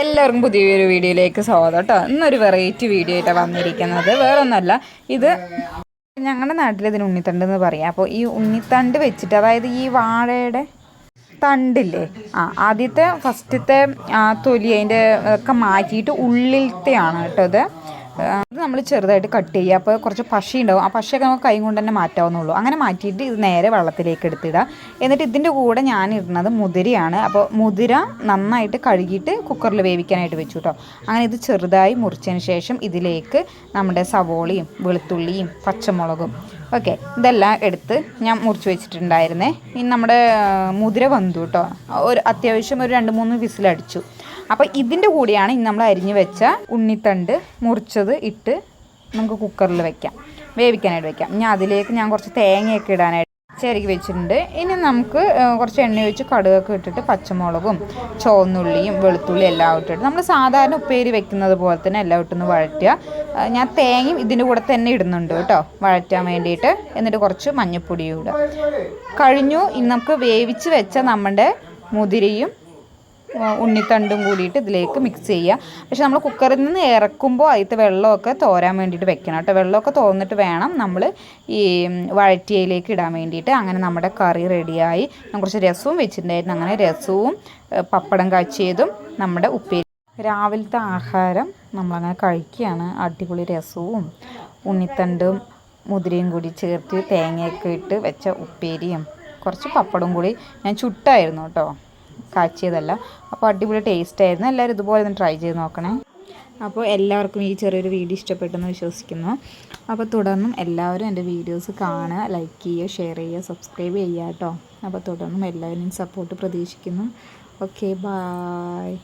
എല്ലാവർക്കും പുതിയൊരു വീഡിയോയിലേക്ക് സ്വാഗതം കേട്ടോ. ഇന്നൊരു വെറൈറ്റി വീഡിയോ ആയിട്ടാണ് വന്നിരിക്കുന്നത്. വേറൊന്നല്ല ഇത് ഞങ്ങളുടെ നാട്ടിൽ ഇതിന് ഉണ്ണിത്തണ്ട് എന്ന് പറയാം. അപ്പോൾ ഈ ഉണ്ണിത്തണ്ട് വെച്ചിട്ട് അതായത് ഈ വാഴയുടെ തണ്ടില്ലേ? ആ ആദ്യത്തെ ഫസ്റ്റത്തെ തൊലി അതിന്റെ ഒക്കെ മാറ്റിയിട്ട് ഉള്ളിലത്തെയാണ് കേട്ടോ ഇത്. നമ്മൾ ചെറുതായിട്ട് കട്ട് ചെയ്യുക. അപ്പോൾ കുറച്ച് പശി ഉണ്ടാവും. ആ പശയൊക്കെ നമുക്ക് കൈ കൊണ്ട് തന്നെ മാറ്റാവുന്നുള്ളൂ അങ്ങനെ മാറ്റിയിട്ട് ഇത് നേരെ വെള്ളത്തിലേക്ക് എടുത്തിടുക. എന്നിട്ട് ഇതിന്റെ കൂടെ ഞാൻ ഇടുന്നത് മുതിരയാണ്. അപ്പോൾ മുതിര നന്നായിട്ട് കഴുകിയിട്ട് കുക്കറിൽ വേവിക്കാനായിട്ട് വെച്ചു കേട്ടോ അങ്ങനെ ഇത് ചെറുതായി മുറിച്ചതിന് ശേഷം ഇതിലേക്ക് നമ്മുടെ സവോളയും വെളുത്തുള്ളിയും പച്ചമുളകും ഓക്കെ ഇതെല്ലാം എടുത്ത് ഞാൻ മുറിച്ച് വെച്ചിട്ടുണ്ടായിരുന്നേ. ഇനി നമ്മുടെ മുതിര വന്നു കേട്ടോ. ഒരു അത്യാവശ്യം ഒരു രണ്ട് മൂന്ന് വിസിലടിച്ചു അപ്പോൾ ഇതിന്റെ കൂടെയാണ് ഇനി നമ്മൾ അരിഞ്ഞ് വെച്ച ഉണ്ണിത്തണ്ട് മുറിച്ചത് ഇട്ട് നമുക്ക് കുക്കറിൽ വെക്കാം. വേവിക്കാനായിട്ട് വെക്കാം. ഇനി അതിലേക്ക് ഞാൻ കുറച്ച് തേങ്ങയൊക്കെ ഇടാനായിട്ട് ചിരകി വെച്ചിട്ടുണ്ട്. ഇനി നമുക്ക് കുറച്ച് എണ്ണ ഒഴിച്ച് കടുകൊക്കെ ഇട്ടിട്ട് പച്ചമുളകും ചുവന്നുള്ളിയും വെളുത്തുള്ളിയും എല്ലാം ഇട്ടിട്ട് നമ്മൾ സാധാരണ ഉപ്പേരി വെക്കുന്നത് പോലെ തന്നെ എല്ലാം ഇട്ടൊന്ന് വഴറ്റുക. ഞാൻ തേങ്ങയും ഇതിന്റെ കൂടെ തന്നെ ഇടുന്നുണ്ട് കേട്ടോ വഴറ്റാൻ വേണ്ടിയിട്ട്. എന്നിട്ട് കുറച്ച് മഞ്ഞൾപ്പൊടിയും ഇടുക. കഴിഞ്ഞു ഇനി നമുക്ക് വേവിച്ച് വെച്ച നമ്മുടെ മുതിരയും ഉണ്ണിത്തണ്ടും കൂടിയിട്ട് ഇതിലേക്ക് മിക്സ് ചെയ്യുക. പക്ഷെ നമ്മൾ കുക്കറിൽ നിന്ന് ഇറക്കുമ്പോൾ അതിലത്തെ വെള്ളമൊക്കെ തോരാൻ വേണ്ടിയിട്ട് വെക്കണം കേട്ടോ. വെള്ളമൊക്കെ തോന്നിട്ട് വേണം നമ്മൾ ഈ വഴറ്റിയയിലേക്ക് ഇടാൻ വേണ്ടിയിട്ട്. അങ്ങനെ നമ്മുടെ കറി റെഡിയായി ഞാൻ കുറച്ച് രസവും വെച്ചിട്ടുണ്ടായിരുന്നു. അങ്ങനെ രസവും പപ്പടം കാച്ചിയതും നമ്മുടെ ഉപ്പേരി. രാവിലത്തെ ആഹാരം നമ്മളങ്ങനെ കഴിക്കുകയാണ്. അടിപൊളി രസവും. ഉണ്ണിത്തണ്ടും മുതിരയും കൂടി ചേർത്ത് തേങ്ങയൊക്കെ ഇട്ട് വെച്ച ഉപ്പേരിയും. കുറച്ച് പപ്പടം കൂടി. ഞാൻ ചുട്ടായിരുന്നു കേട്ടോ. കാച്ചിയതല്ല. അപ്പോൾ അടിപൊളി ടേസ്റ്റ് ആയിരുന്നു. എല്ലാവരും ഇതുപോലെ ഒന്ന് ട്രൈ ചെയ്ത് നോക്കണേ. അപ്പോൾ എല്ലാവർക്കും ഈ ചെറിയൊരു വീഡിയോ ഇഷ്ടപ്പെട്ടെന്ന് വിശ്വസിക്കുന്നു. അപ്പോൾ തുടർന്നും എല്ലാവരും എന്റെ വീഡിയോസ് കാണുക ലൈക്ക് ചെയ്യുക ഷെയർ ചെയ്യുക സബ്സ്ക്രൈബ് ചെയ്യുക കേട്ടോ. അപ്പോൾ തുടർന്നും എല്ലാവരും സപ്പോർട്ട് പ്രതീക്ഷിക്കുന്നു. Okay bye